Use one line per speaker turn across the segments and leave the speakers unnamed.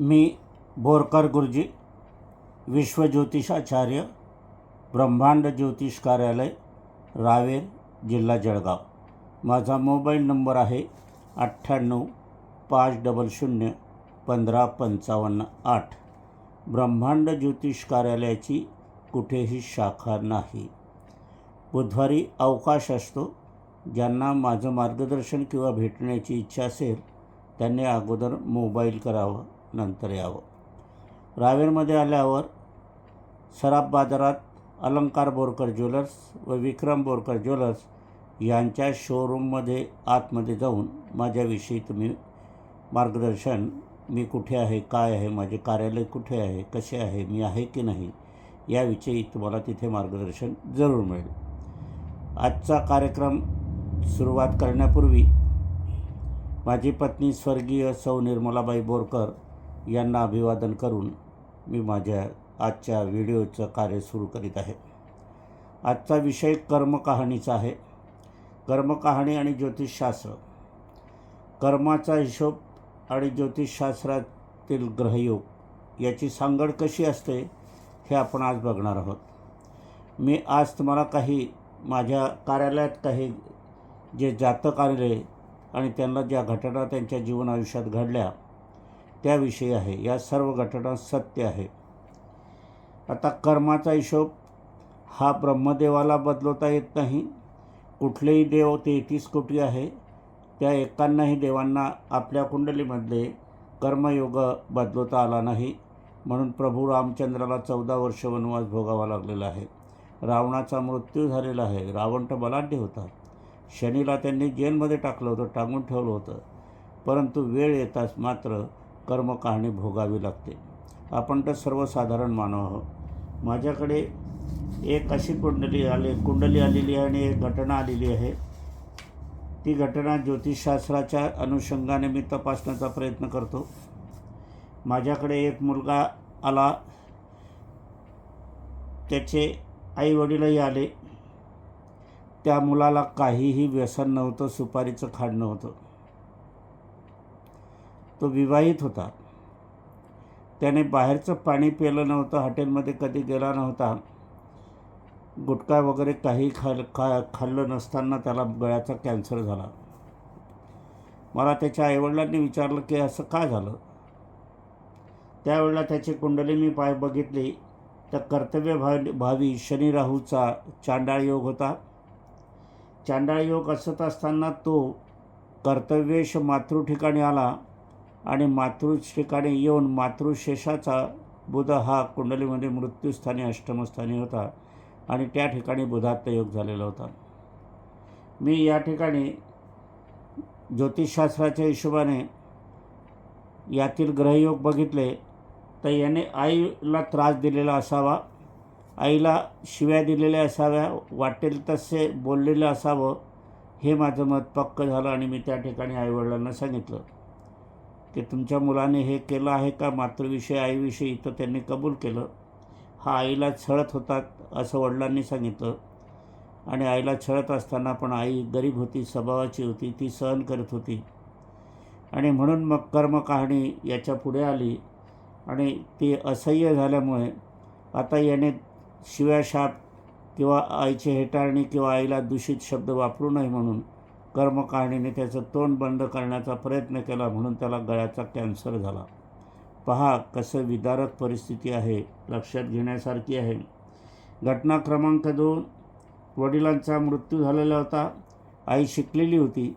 मी बोरकर गुरुजी विश्वज्योतिषाचार्य ब्रह्मांड ज्योतिष कार्यालय रावेर जिल्हा जळगाव. माझा मोबाईल नंबर आहे अठ्ठ्याण्णव पाच डबल शून्य पंधरा पंचावन्न आठ. ब्रह्मांड ज्योतिष कार्यालयाची कुठेही शाखा नाही. बुधवारी अवकाश असतो. ज्यांना माझं मार्गदर्शन किंवा भेटण्याची इच्छा असेल त्यांनी अगोदर मोबाईल करावं. नंतर यावं. रावेरमध्ये आल्यावर सराफ बाजारात अलंकार बोरकर ज्वेलर्स व विक्रम बोरकर ज्वेलर्स यांच्या शोरूममध्ये आतमध्ये जाऊन माझ्याविषयी तुम्ही मार्गदर्शन मी कुठे आहे काय आहे माझे कार्यालय कुठे आहे कसे आहे मी आहे की नाही याविषयी तुम्हाला तिथे मार्गदर्शन जरूर मिळेल. आजचा कार्यक्रम सुरुवात करण्यापूर्वी माझी पत्नी स्वर्गीय सौ निर्मलाबाई बोरकर यांना अभिवादन करून मी माझ्या आजच्या व्हिडिओचं कार्य सुरू करीत आहे. आजचा विषय कर्मकहाणीचा आहे. कर्मकहाणी आणि ज्योतिषशास्त्र. कर्माचा हिशोब आणि ज्योतिषशास्त्रातील ग्रहयोग याची सांगड कशी असते हे आपण आज बघणार आहोत. मी आज तुम्हाला काही माझ्या कार्यालयात काही जे जातक आले आणि त्यांना ज्या घटना त्यांच्या जीवन आयुष्यात घडल्या त्याविषयी आहे. या सर्व घटना सत्य आहे. आता कर्माचा हिशोब हा ब्रह्मदेवाला बदलवता येत नाही. कुठलेही देव तेहतीस कोटी आहे. त्या एकांनाही देवांना आपल्या कुंडलीमधले कर्मयोग बदलवता आला नाही. म्हणून प्रभू रामचंद्राला चौदा वर्ष वनवास भोगावा लागलेला आहे. रावणाचा मृत्यू झालेला आहे. रावण तर बलाढ्य होता. शनीला त्यांनी जेलमध्ये टाकलं होतं टांगून ठेवलं होतं. परंतु वेळ येताच मात्र कर्मकाहणी भोगावी लागते. आपण तर सर्वसाधारण मानव आहोत. माझ्याकडे एक अशी कुंडली आली कुंडली आलेली आहे आणि एक घटना आलेली आहे. ती घटना ज्योतिषशास्त्राच्या अनुषंगाने मी तपासण्याचा प्रयत्न करतो. माझ्याकडे एक मुलगा आला. त्याचे आई वडीलही आले. त्या मुलाला काहीही व्यसन नव्हतं सुपारीचं खाड नव्हतं. तो विवाहित होता. त्याने बाहेरचं पाणी पिलं नव्हतं हॉटेलमध्ये कधी गेला नव्हता. गुटखा वगैरे काही खाल खा खाल्लं नसताना त्याला गळ्याचा कॅन्सर झाला. मला त्याच्या आईवडिलांनी विचारलं की असं का झालं? त्यावेळेला त्याची कुंडली मी पाय बघितली. तर कर्तव्य भा भावी शनी राहूचा चांडाळ योग होता. चांडाळ योग असत असताना तो कर्तव्येश मातृ ठिकाणी आला. आणि मातृ ठिकाणी येऊन मातृशेषाचा बुध हा कुंडलीमध्ये मृत्यूस्थानी अष्टमस्थानी होता आणि त्या ठिकाणी बुधात्त योग झालेला होता. मी या ठिकाणी ज्योतिषशास्त्राच्या हिशोबाने यातील ग्रहयोग बघितले तर याने आईला त्रास दिलेला असावा आईला शिव्या दिलेल्या असाव्या वाटेल तसे बोललेलं असावं हे माझं मत पक्क झालं आणि मी त्या ठिकाणी आईवडिलांना सांगितलं. की तुमच्या मुलाने हे केलं आहे का? मातृविषयी आईविषयी तर त्यांनी कबूल केलं. हा आईला छळत होता असं वडिलांनी सांगितलं. आणि आईला छळत असताना पण आई गरीब होती स्वभावाची होती ती सहन करत होती. आणि म्हणून मग कर्मकहाणी याच्यापुढे आली. आणि ती असह्य झाल्यामुळे आता याने शिव्याशाप किंवा आईची हेटाळणी किंवा आईला दूषित शब्द वापरू नये म्हणून कर्मकारणीने त्याचं तोंड बंद करण्याचा प्रयत्न केला म्हणून त्याला गळ्याचा कॅन्सर झाला. पहा कसं विदारक परिस्थिती आहे लक्षात घेण्यासारखी आहे. घटना क्रमांक दोन. वडिलांचा मृत्यू झालेला होता. आई शिकलेली होती.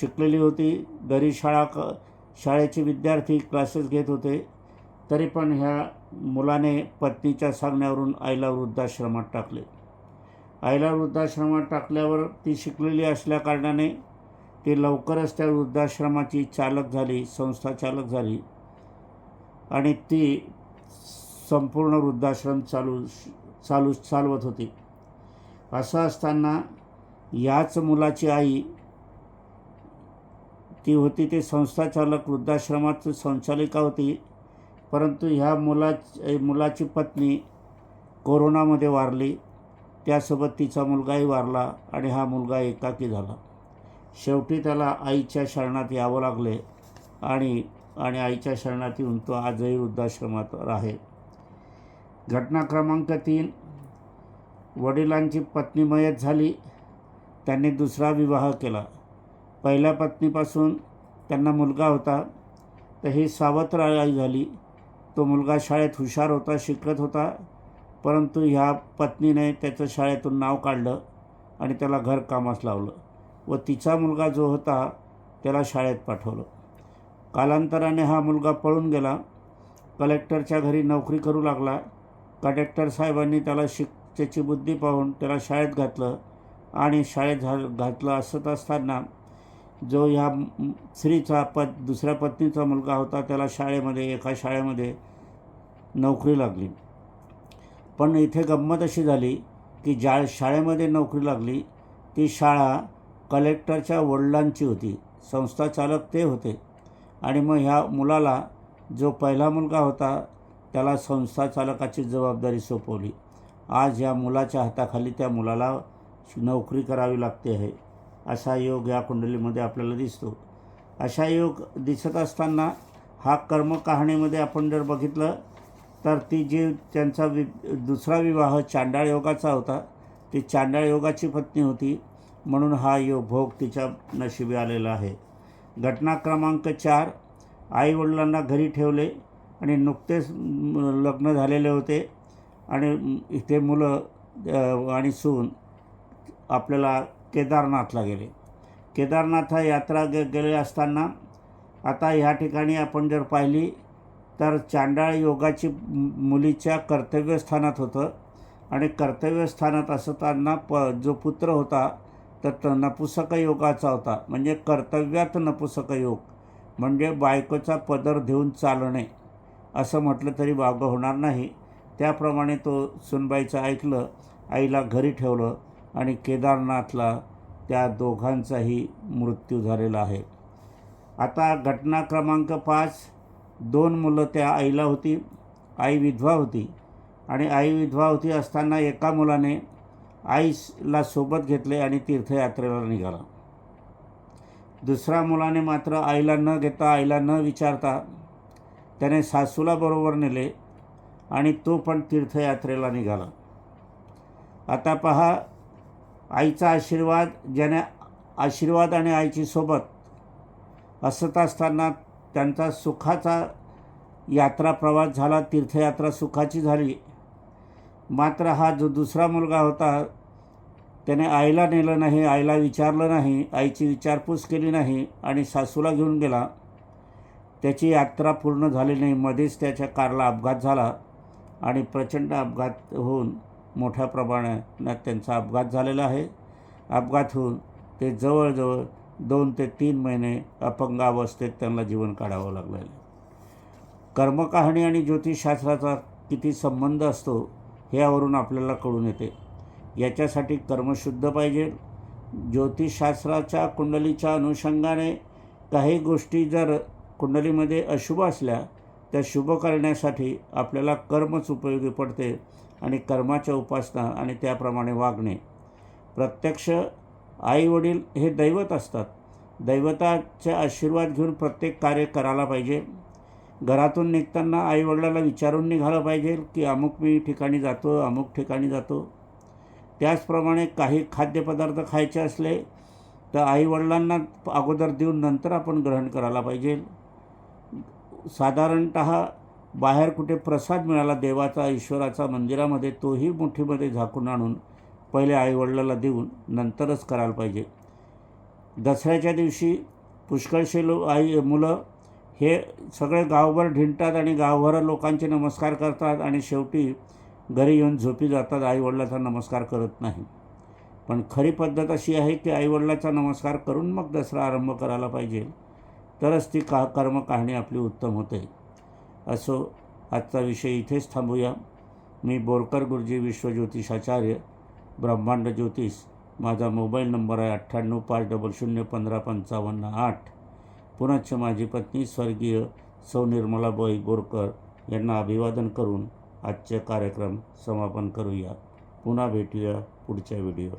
शिकलेली होती. घरी शाळा क शाळेचे विद्यार्थी क्लासेस घेत होते. तरी पण ह्या मुलाने पत्नीच्या सांगण्यावरून आईला वृद्धाश्रमात टाकले. आईला वृद्धाश्रमात टाकल्यावर ती शिकलेली असल्याकारणाने ती लवकरच त्या वृद्धाश्रमाची चालक झाली संस्था चालक झाली आणि ती संपूर्ण वृद्धाश्रम चालू चालू चालवत होती. असं असताना याच मुलाची आई ती होती ते संस्थाचालक वृद्धाश्रमात संचालिका होती परंतु ह्या मुला मुलाची पत्नी कोरोनामध्ये वारली. त्यासोबत तिचा मुलगाही वारला आणि हा मुलगा एकाकी झाला. शेवटी त्याला आईच्या शरणात यावं लागले आणि आणि आईच्या शरणात येऊन तो आजही वृद्धाश्रमात आहे घटना क्रमांक तीन. वडिलांची पत्नी मयत झाली. त्यांनी दुसरा विवाह केला. पहिल्या पत्नीपासून त्यांना मुलगा होता. तर ही सावत्र आई झाली. तो मुलगा शाळेत हुशार होता शिकत होता. परंतु ह्या पत्नीने त्याचं शाळेतून नाव काढलं आणि त्याला घरकामास लावलं व तिचा मुलगा जो होता त्याला शाळेत पाठवलं. कालांतराने हा मुलगा पळून गेला. कलेक्टरच्या घरी नोकरी करू लागला. कलेक्टर साहेबांनी त्याला शिक त्याची बुद्धी पाहून त्याला शाळेत घातलं आणि शाळेत झा घातलं असत असताना जो ह्या स्त्रीचा पत दुसऱ्या पत्नीचा मुलगा होता त्याला शाळेमध्ये एका शाळेमध्ये नोकरी लागली. पण इथे गंमत अशी झाली की ज्या शाळेमध्ये नोकरी लागली ती शाळा कलेक्टरच्या वडिलांची होती. संस्था चालक ते होते. आणि मग ह्या मुलाला जो पहिला मुलगा होता त्याला संस्था चालकाची जबाबदारी सोपवली. आज या मुलाच्या हाताखाली त्या मुलाला नोकरी करावी लागते आहे असा योग या कुंडलीमध्ये आपल्याला दिसतो. अशा योग दिसत असताना हा कर्म कहाणीमध्ये आपण जर बघितलं तर ती जी त्यांचा वि दुसरा विवाह चांडाळ योगाचा होता ती चांडाळ योगाची पत्नी होती म्हणून हा योग भोग तिच्या नशिबी आलेला आहे. घटना क्रमांक चार आईवडिलांना घरी ठेवले आणि नुकतेच लग्न झालेले होते आणि इथे मुलं आणि सून आपल्याला केदारनाथला गेले. केदारनाथ हा यात्रा गे गेले असताना आता ह्या ठिकाणी आपण जर पाहिली तर चांडाळ योगाची मुलीच्या कर्तव्यस्थानात होतं. आणि कर्तव्यस्थानात असताना प जो पुत्र होता तर तो नपुसक योगाचा होता. म्हणजे कर्तव्यात नपुसक योग. म्हणजे बायकोचा पदर देऊन चालणे. असं म्हटलं तरी वागं होणार नाही. त्याप्रमाणे तो सुनबाईचं ऐकलं आईला घरी ठेवलं आणि केदारनाथला त्या दोघांचाही मृत्यू झालेला आहे. आता घटना क्रमांक पाच दोन मुलं त्या आईला होती आई विधवा होती आणि आई विधवा होती असताना एका मुलाने आईला सोबत घेतले आणि तीर्थयात्रेला निघाला. दुसऱ्या मुलाने मात्र आईला न घेता आईला न विचारता त्याने सासूला बरोबर नेले आणि तो पण तीर्थयात्रेला निघाला. आता पहा आईचा आशीर्वाद ज्याने आशीर्वाद आणि आईची सोबत असत असताना त्यांचा सुखाचा यात्रा प्रवास झाला तीर्थयात्रा सुखाची झाली. मात्र हा जो दुसरा मुलगा होता त्याने आईला नेलं नाही आईला विचारलं नाही आईची विचारपूस केली नाही आणि सासूला घेऊन गेला. त्याची यात्रा पूर्ण झाली नाही मध्येच त्याच्या कारला अपघात झाला आणि प्रचंड अपघात होऊन मोठ्या प्रमाणात त्यांचा अपघात झालेला आहे. अपघात होऊन ते जवळजवळ दोन ते तीन महिने अपंग अवस्थेत त्यांना जीवन काढावं लागलं आहे. कर्मकहाणी आणि ज्योतिषशास्त्राचा किती संबंध असतो हे यावरून आपल्याला कळून येते. याच्यासाठी कर्मशुद्ध पाहिजे. ज्योतिषशास्त्राच्या कुंडलीच्या अनुषंगाने काही गोष्टी जर कुंडलीमध्ये अशुभ असल्या त्या शुभ करण्यासाठी आपल्याला कर्मच उपयोगी पडते आणि कर्माच्या उपासना आणि त्याप्रमाणे वागणे. प्रत्यक्ष आईवडील हे दैवत असतात. दैवताचे आशीर्वाद घेऊन प्रत्येक कार्य करायला पाहिजे. घरातून निघताना आईवडिलाला विचारून निघालं पाहिजे की अमुक मी ठिकाणी जातो अमुक ठिकाणी जातो. त्याचप्रमाणे काही खाद्यपदार्थ खायचे असले तर आईवडिलांना अगोदर देऊन नंतर आपण ग्रहण करायला पाहिजे. साधारणत बाहेर कुठे प्रसाद मिळाला देवाचा ईश्वराचा मंदिरामध्ये तोही मुठीमध्ये झाकून आणून पहिले आईवडिलाला देऊन नंतरच करायला पाहिजे. दसऱ्याच्या दिवशी पुष्कळशे लो आई मुलं हे सगळे गावभर ढिंडतात आणि गावभर लोकांचे नमस्कार करतात आणि शेवटी घरी येऊन झोपी जातात आईवडिलाचा नमस्कार करत नाही. पण खरी पद्धत अशी आहे की आईवडिलाचा नमस्कार करून मग दसरा आरंभ करायला पाहिजे. तरच ती का कर्म कहाणी आपली उत्तम होते. असो आजचा विषय इथेच थांबूया. मी बोरकर गुरुजी विश्वज्योतिषाचार्य ब्रह्मांड ज्योतिष. माझा मोबाईल नंबर आहे अठ्ठ्याण्णव पाच डबल शून्य पंधरा पंचावन्न आठ. पुनश्च माझी पत्नी स्वर्गीय सौ निर्मलाबाई बोरकर यांना अभिवादन करून आजचे कार्यक्रम समापन करूया. पुन्हा भेटूया पुढच्या व्हिडिओत.